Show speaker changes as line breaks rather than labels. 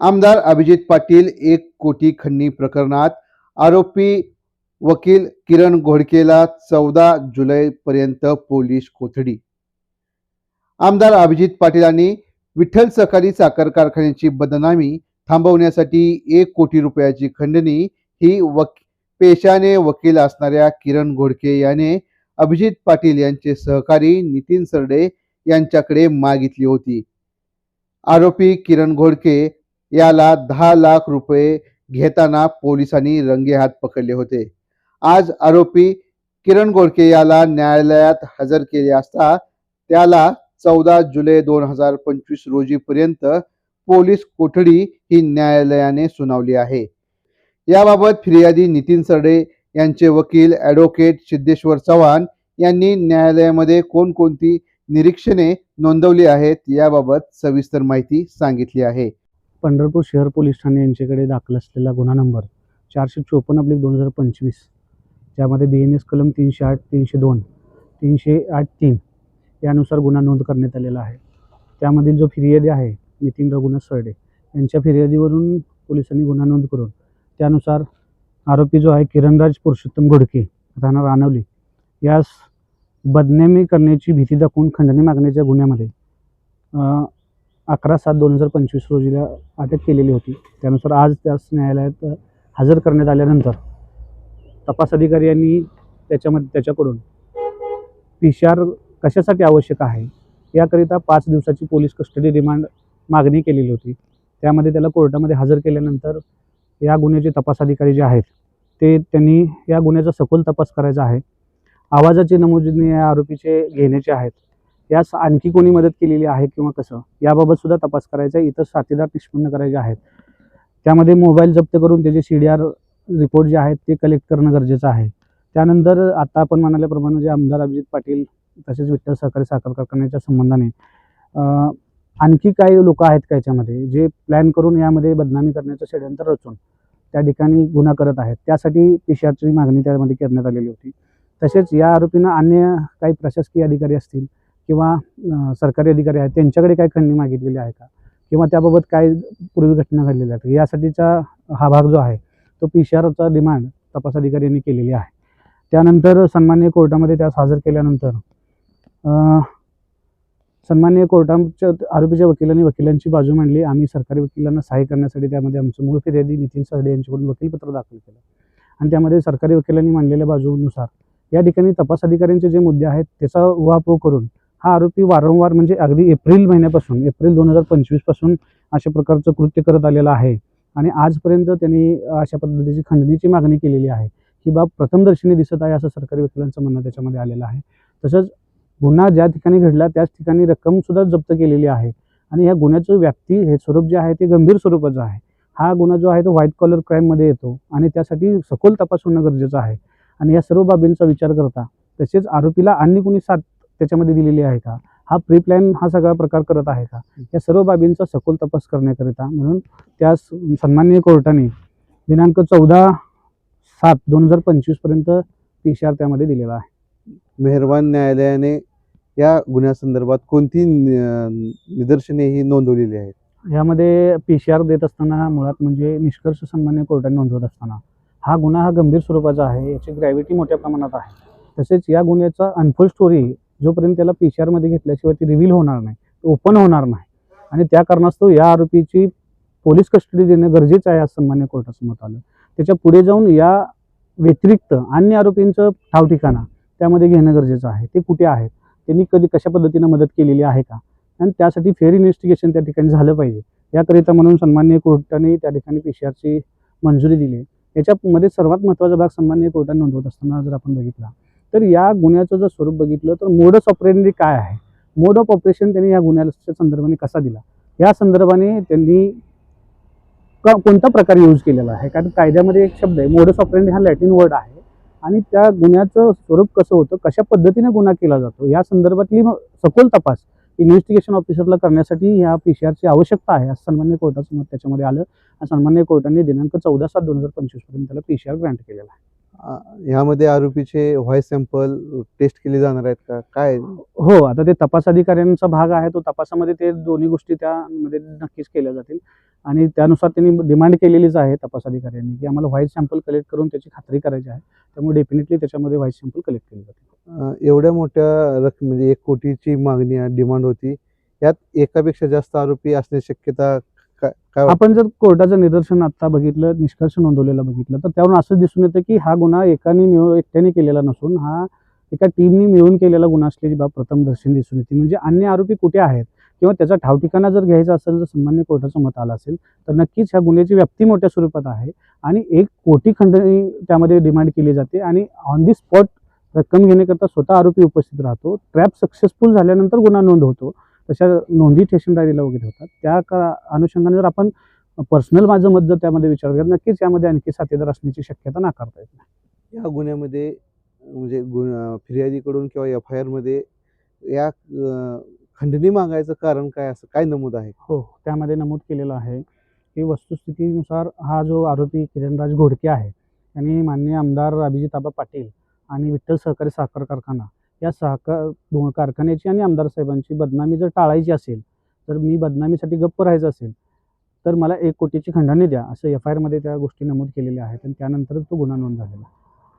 आमदार अभिजित पाटील एक कोटी खंडणी प्रकरणात आरोपी वकील किरण घोडकेला चौदा जुलैपर्यंत पोलीस कोठडी आमदार अभिजित पाटीलांनी विठ्ठल सहकारी साखर कारखान्याची बदनामी थांबवण्यासाठी एक कोटी रुपयाची खंडणी ही वक पेशाने वकील असणाऱ्या किरण घोडके याने अभिजित पाटील यांचे सहकारी नितीन सरडे यांच्याकडे मागितली होती. आरोपी किरण घोडके याला दहा लाख रुपये घेताना पोलिसांनी रंगेहात पकडले होते. आज आरोपी किरण गोडके याला न्यायालयात हजर केले असता त्याला चौदा जुलै दोन हजार पंचवीस रोजीपर्यंत पोलीस कोठडी ही न्यायालयाने सुनावली आहे. याबाबत फिर्यादी नितीन सरडे यांचे वकील ॲडव्होकेट सिद्धेश्वर चव्हाण यांनी न्यायालयामध्ये कोणकोणती निरीक्षणे नोंदवली आहेत याबाबत सविस्तर माहिती सांगितली आहे.
पंढरपूर शहर पोलीस ठाणे यांच्याकडे दाखल असलेला गुन्हा नंबर चारशे चोपन्न अब्लिक दोन हजार पंचवीस ज्यामध्ये बी एन एस कलम तीनशे आठ तीनशे दोन तीनशे आठ तीन यानुसार गुन्हा नोंद करण्यात आलेला आहे. त्यामधील जो फिर्यादी आहे नितीन रघुनाथ सरडे यांच्या फिर्यादीवरून पोलिसांनी गुन्हा नोंद करून त्यानुसार आरोपी जो आहे किरणराज पुरुषोत्तम घोडके राहणार रानवली. यास बदनामी करण्याची भीती दाखवून खंडणी मागण्याच्या गुन्ह्यामध्ये अकरा सात दोन हजार पंचवीस रोजीला अटक केलेली होती. त्यानुसार आज त्यास न्यायालयात हजर करण्यात आल्यानंतर तपास अधिकारी यांनी त्याच्यामध्ये त्याच्याकडून पी सी आर कशासाठी आवश्यक आहे याकरिता पाच दिवसाची पोलीस कस्टडी रिमांड मागणी केलेली होती. त्यामध्ये त्याला कोर्टामध्ये हजर केल्यानंतर या गुन्ह्याचे तपास अधिकारी जे आहेत ते त्यांनी या गुन्ह्याचा सखोल तपास करायचा आहे. आवाजाचे नमुने या आरोपीचे घेण्याचे आहेत. यास आणखी कोणी मदत केलेली आहे किंवा कसं? याबाबत सुद्धा तपास करायचा आहे. इतर साथीदार निष्पन्न करायचे आहेत. त्यामध्ये मोबाईल जप्त करून त्याचे सी डी आर रिपोर्ट जे आहेत ते कलेक्ट करणं गरजेचं आहे. त्यानंतर आता आपण म्हणाल्याप्रमाणे जे आमदार अभिजित पाटील तसेच विठ्ठल सहकारी साखर कारखान्याच्या संबंधाने आणखी काही लोक आहेत का याच्यामध्ये? जे प्लॅन करून यामध्ये बदनामी करण्याचं षडयंत्र रचून त्या ठिकाणी गुन्हा करत आहेत. त्यासाठी पेशाची मागणी त्यामध्ये करण्यात आलेली होती. तसेच या आरोपींना अन्य काही प्रशासकीय अधिकारी असतील किंवा सरकारी अधिकारी आहेत त्यांच्याकडे काय खंडणी मागितलेली आहे का? किंवा त्याबाबत काय पूर्वी घटना घडलेल्या आहेत? यासाठीचा हा भाग जो आहे तो पी सी आरचा डिमांड तपास अधिकारी यांनी केलेली आहे. त्यानंतर सन्मान्य कोर्टामध्ये त्यास हजर केल्यानंतर सन्मान्य कोर्टाच्या आरोपीच्या वकिलांनी वकिलांची बाजू मांडली. आम्ही सरकारी वकिलांना सहाय्य करण्यासाठी त्यामध्ये आमचं मूळ फिर्यादी नितीन सरडे यांच्याकडून वकीलपत्र दाखल केलं. आणि त्यामध्ये सरकारी वकिलांनी मांडलेल्या बाजूनुसार या ठिकाणी तपास अधिकाऱ्यांचे जे मुद्दे आहेत त्याचा उहापोह करून हा आरोपी वारंवार म्हणजे अगदी एप्रिल महिन्यापासून एप्रिल दोन हजार पंचवीसपासून अशा प्रकारचं कृत्य करत आलेलं आहे. आणि आजपर्यंत त्यांनी अशा पद्धतीची खंडणीची मागणी केलेली आहे. ही बाब प्रथमदर्शनी दिसत आहे असं सरकारी वकिलांचं म्हणणं त्याच्यामध्ये आलेलं आहे. तसंच गुन्हा ज्या ठिकाणी घडला त्याच ठिकाणी रक्कमसुद्धा जप्त केलेली आहे. आणि या गुन्ह्याचं व्याप्ती हे स्वरूप जे आहे ते गंभीर स्वरूपाचं आहे. हा गुन्हा जो आहे तो व्हाईट कॉलर क्राईममध्ये येतो आणि त्यासाठी सखोल तपास होणं गरजेचं आहे. आणि या सर्व बाबींचा विचार करता तसेच आरोपीला अन्य कोणी साथ त्याच्यामध्ये दिलेली आहे का? हा प्री प्लॅन हा सगळा प्रकार करत आहे का? या सर्व बाबींचा सखोल तपास करण्याकरिता म्हणून त्यास सन्माननीय कोर्टाने दिनांक चौदा सात दोन हजार पंचवीसपर्यंत पी सी आर त्यामध्ये दिलेला आहे.
मेहरबान न्यायालयाने या गुन्ह्यासंदर्भात कोणती निदर्शने ही नोंदवलेली आहेत?
यामध्ये पी सी आर देत असताना मुळात म्हणजे निष्कर्ष सन्मान्य कोर्टाने नोंदवत असताना. हा गुन्हा हा गंभीर स्वरूपाचा आहे याची ग्रॅव्हिटी मोठ्या प्रमाणात आहे. तसेच या गुन्ह्याचा अनफोल्ड स्टोरी जोपर्यंत त्याला पी सी आरमध्ये घेतल्याशिवाय ती रिव्हील होणार नाही ओपन होणार नाही. आणि त्या कारणास्तव या आरोपीची पोलीस कस्टडी देणं गरजेचं आहे असं सन्मान्य कोर्टासमोर आलं. त्याच्या पुढे जाऊन या व्यतिरिक्त अन्य आरोपींचं ठाव ठिकाणा त्यामध्ये घेणं गरजेचं आहे. ते कुठे आहेत? त्यांनी कधी कशा पद्धतीनं मदत केलेली आहे का? आणि त्यासाठी फेअर इन्व्हेस्टिगेशन त्या ठिकाणी झालं पाहिजे. याकरिता म्हणून सन्मान्य कोर्टाने त्या ठिकाणी पी सी आरची मंजुरी दिली. याच्यामध्ये सर्वात महत्त्वाचा भाग सन्मान्य कोर्टाने नोंदवत असताना जर आपण बघितला तर या गुन्ह्याचं जर स्वरूप बघितलं तर मोडस ऑपरेंडी काय आहे? मोड ऑफ ऑपरेशन त्यांनी या गुन्ह्याच्या संदर्भाने कसा दिला? या संदर्भाने त्यांनी कोणता प्रकार यूज केलेला आहे? कारण कायद्यामध्ये एक शब्द आहे मोडस ऑपरेंडी हा लॅटिन वर्ड आहे. आणि त्या गुन्ह्याचं स्वरूप कसं होतं कशा पद्धतीने गुन्हा केला जातो या संदर्भातली सखोल तपास इन्व्हेस्टिगेशन ऑफिसरला करण्यासाठी ह्या पी सी आरची आवश्यकता आहे असं सन्मान्य कोर्टाचं मत त्याच्यामध्ये आलं. आणि सन्मान्य कोर्टाने दिनांक चौदा सात दोन हजार पंचवीसपर्यंत त्याला पी सी आर ग्रँट केलेला आहे.
अ, ह्यामध्ये आरोपीचे व्हॉइस सॅम्पल टेस्ट केले जाणार आहेत का? काय?
हो आता ते तपास अधिकाऱ्यांचा भाग आहे तो तपासामध्ये ते दोन्ही गोष्टी त्यामध्ये नक्कीच केल्या जातील. आणि त्यानुसार त्यांनी डिमांड केलेलीच आहे तपास अधिकाऱ्यांनी की आम्हाला व्हाईस सॅम्पल कलेक्ट करून त्याची खात्री करायची आहे. त्यामुळे डेफिनेटली त्याच्यामध्ये व्हाईस सॅम्पल कलेक्ट केले जातील.
अ, एवढ्या मोठ्या रकमे म्हणजे एक कोटीची मागणी डिमांड होती. यात एकापेक्षा जास्त आरोपी असण्याची शक्यता काय काय वाटतं?
आपण जर कोर्टाचं निदर्शन आता बघितलं निष्कर्ष नोंदवलेला बघितलं तर त्यावरून असं दिसून येतं की हा गुन्हा एकाने मिळून एकट्याने केलेला नसून हा एका टीमनी मिळून केलेला गुन्हा असल्याची बाब प्रथम दर्शन दिसून येते. म्हणजे अन्य आरोपी कुठे आहेत? किंवा त्याचा ठावठिकाणा जर घ्यायचा असेल जर सामान्य कोर्टाचं मत आलं असेल तर नक्कीच ह्या गुन्ह्याची व्याप्ती मोठ्या स्वरूपात आहे आणि एक कोटी खंडणी त्यामध्ये डिमांड केली जाते आणि ऑन दी स्पॉट रक्कम घेण्याकरता स्वतः आरोपी उपस्थित राहतो. ट्रॅप सक्सेसफुल झाल्यानंतर गुन्हा नोंद होतो तशा नोंदी स्टेशन डायरीला वगैरे होतात. त्या का अनुषंगाने जर आपण पर्सनल माझं मत जर त्यामध्ये विचार केला नक्कीच यामध्ये आणखी साथीदार असण्याची शक्यता नाकारता येत नाही.
या गुन्ह्यामध्ये म्हणजे गुन फिर्यादीकडून किंवा एफ आय आरमध्ये या खंडणी मागायचं कारण काय असं काय नमूद आहे?
हो त्यामध्ये नमूद केलेलं आहे की वस्तुस्थितीनुसार हा जो आरोपी किरणराज घोडके आहे यांनी माननीय आमदार अभिजित आबा पाटील आणि विठ्ठल सहकारी साखर कारखाना या सहकार कारखान्याची आणि आमदार साहेबांची बदनामी जर टाळायची असेल तर मी बदनामीसाठी गप्प राहायचं असेल तर मला एक कोटीची खंडणी द्या असं एफ आय आरमध्ये त्या गोष्टी नमूद केलेल्या आहेत आणि त्यानंतरच तो गुन्हा नोंद झालेला आहे.